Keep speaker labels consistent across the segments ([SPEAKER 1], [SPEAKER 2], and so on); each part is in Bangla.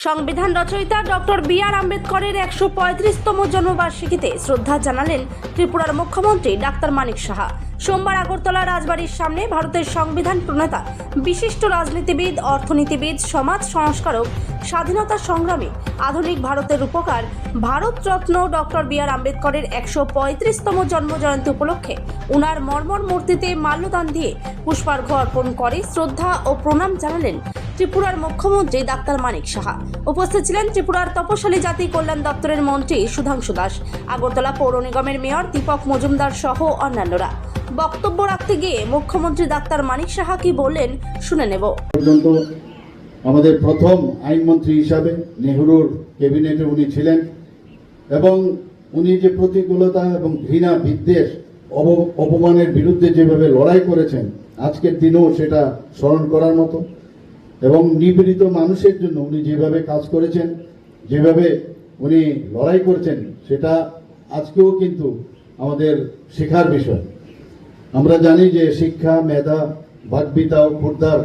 [SPEAKER 1] সংবিধান রচয়িতা ডক্টর বি আর আম্বেদকরের একশো পঁয়ত্রিশতম জন্মবার্ষিকীতে শ্রদ্ধা জানালেন ত্রিপুরার মুখ্যমন্ত্রী ডাক্তার মানিক সাহা। সোমবার আগরতলা রাজবাড়ির সামনে ভারতের সংবিধান প্রণেতা, বিশিষ্ট রাজনীতিবিদ, অর্থনীতিবিদ, সমাজ সংস্কারক, স্বাধীনতা সংগ্রামী, আধুনিক ভারতের উপকার ভারতরত্ন ডক্টর বি আর আম্বেদকরের একশো পঁয়ত্রিশতম জন্মজয়ন্তী উপলক্ষে উনার মর্মর মূর্তিতে মাল্যদান দিয়ে পুষ্পার্ঘ অর্পণ করে শ্রদ্ধা ও প্রণাম জানালেন ত্রিপুরার মুখ্যমন্ত্রী ডাক্তার মানিক সাহা। উপস্থিত ছিলেন ত্রিপুরার তপশালী জাতি কল্যাণ দপ্তরের মন্ত্রী সুধাংশু দাস, আগরতলা পৌর নিগমের মেয়র দীপক মজুমদার সহ অন্যান্যরা। বক্তব্য রাখতে গিয়ে মুখ্যমন্ত্রী ডাক্তার মানিক সাহা কি বললেন, শুনে নেব।
[SPEAKER 2] আমাদের প্রথম আইনমন্ত্রী হিসাবে নেহরুর ক্যাবিনেটে উনি ছিলেন এবং উনি যে প্রতিকূলতা এবং ঘৃণা বিদ্বেষ অপমানের বিরুদ্ধে যেভাবে লড়াই করেছেন, আজকের দিনেও সেটা স্মরণ করার মতো। এবং নিপীড়িত মানুষের জন্য উনি যেভাবে কাজ করেছেন, যেভাবে উনি লড়াই করেছেন, সেটা আজকেও কিন্তু আমাদের শেখার বিষয়। আমরা জানি যে শিক্ষা, মেধা বাগ্বিতা ও ক্ষুদ্ধার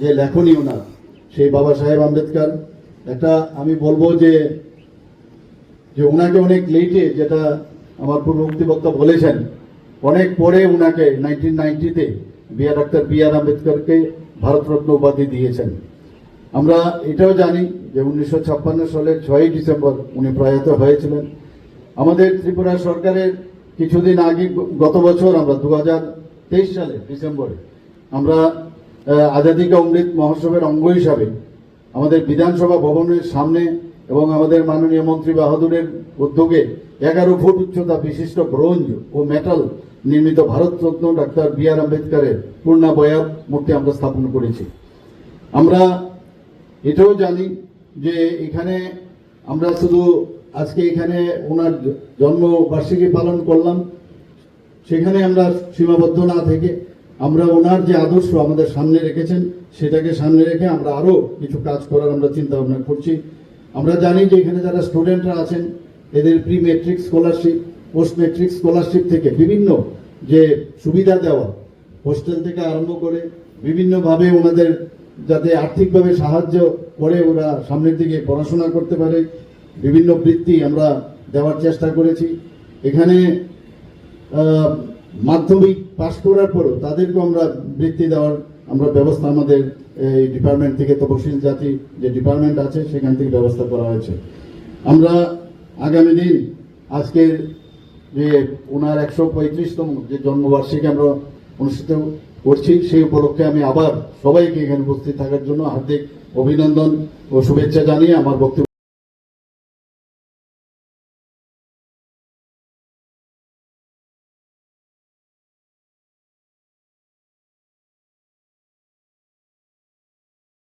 [SPEAKER 2] যে লেখনী ওনার, সেই বাবা সাহেব আম্বেদকর, একটা আমি বলব যে যে ওনাকে অনেক লেটে যেটা আমার পূর্ববর্তী বক্তা বলেছেন, অনেক পরে ওনাকে nineteen নাইনটিতে B R doctor B R আম্বেদকরকে Bharat Ratna উপাধি দিয়েছেন। আমরা এটাও জানি যে উনিশশো ছাপ্পান্ন সালের ছয়ই ডিসেম্বর উনি প্রয়াত হয়েছিলেন। আমাদের ত্রিপুরা সরকারের কিছুদিন আগে, গত বছর আমরা দু হাজার তেইশ সালে, ডিসেম্বরে, আমরা আজাদি কা অমৃত মহোৎসবের অঙ্গ হিসাবে আমাদের বিধানসভা ভবনের সামনে এবং আমাদের মাননীয় মন্ত্রী বাহাদুরের উদ্যোগে এগারো ফুট উচ্চতা বিশিষ্ট ব্রোঞ্জ ও মেটাল নির্মিত ভারতরত্ন ডাক্তার বি আর আম্বেদকরের পূর্ণাবয়াব মূর্তি আমরা স্থাপন করেছি। আমরা এটাও জানি যে এখানে আমরা শুধু আজকে এখানে ওনার জন্মবার্ষিকী পালন করলাম, সেখানে আমরা সীমাবদ্ধ না থেকে আমরা ওনার যে আদর্শ আমাদের সামনে রেখেছেন, সেটাকে সামনে রেখে আমরা আরও কিছু কাজ করার আমরা চিন্তা ভাবনা করছি। আমরা জানি যে এখানে যারা স্টুডেন্টরা আছেন, এদের pre matric scholarship post matric scholarship থেকে বিভিন্ন যে সুবিধা দেওয়া হোস্টেল থেকে আরম্ভ করে বিভিন্নভাবে ওনাদের যাতে আর্থিকভাবে সাহায্য করে, ওরা সামনের দিকে পড়াশোনা করতে পারে। বিভিন্ন বৃত্তি আমরা দেওয়ার চেষ্টা করেছি। এখানে মাধ্যমিক পাশ করার পরও তাদেরকেও আমরা বৃত্তি দেওয়ার আমরা ব্যবস্থা আমাদের এই ডিপার্টমেন্ট থেকে তপশিল জাতি যে ডিপার্টমেন্ট আছে, সেখান থেকে ব্যবস্থা করা হয়েছে। আমরা আগামী দিন আজকের যে ওনার একশো পঁয়ত্রিশতম যে জন্মবার্ষিকী আমরা অনুষ্ঠিত করছি, সেই উপলক্ষে আমি আবার সবাইকে এখানে উপস্থিত থাকার জন্য হার্দিক অভিনন্দন ও শুভেচ্ছা জানিয়ে আমার বক্তব্য